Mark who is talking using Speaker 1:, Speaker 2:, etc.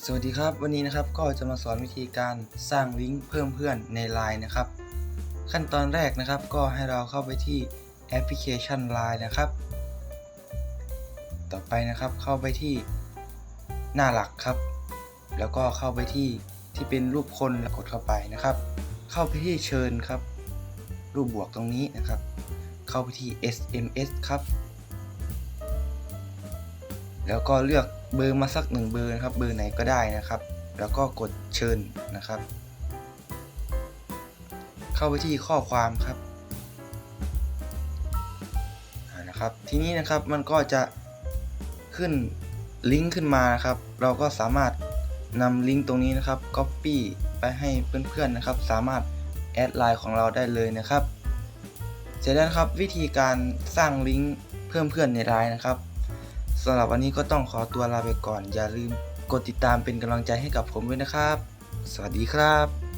Speaker 1: สวัสดีครับวันนี้นะครับก็จะมาสอนวิธีการสร้างลิงก์เพิ่มเพื่อนใน Line นะครับ ขั้นตอนแรกนะครับก็ให้เราเข้าไปที่แอปพลิเคชัน Line นะครับ ต่อไปนะครับเข้าไปที่หน้าหลักครับ แล้วก็เข้าไปที่ที่เป็นรูปคนแล้วกดเข้าไปนะครับ เข้าไปที่เชิญครับ รูปบวกตรงนี้นะครับ เข้าไปที่ SMS ครับ แล้วก็เลือก เบอร์มาสักหนึ่งเบอร์นะครับ เบอร์ไหนก็ได้นะครับ แล้วก็กดเชิญนะครับ เข้าไปที่ข้อความครับนะครับ ทีนี้นะครับมันก็จะขึ้นลิงก์ขึ้นมานะครับ เราก็สามารถนำลิงก์ตรงนี้นะครับ Copy ไปให้เพื่อนๆนะครับ สามารถแอดไลน์ของเราได้เลยนะครับ เสร็จแล้วครับวิธีการสร้างลิงก์เพิ่มเพื่อนในไลน์นะครับ สำหรับวันนี้ก็ต้องขอตัวลาไปก่อน อย่าลืมกดติดตามเป็นกำลังใจให้กับผมด้วยนะครับ สวัสดีครับ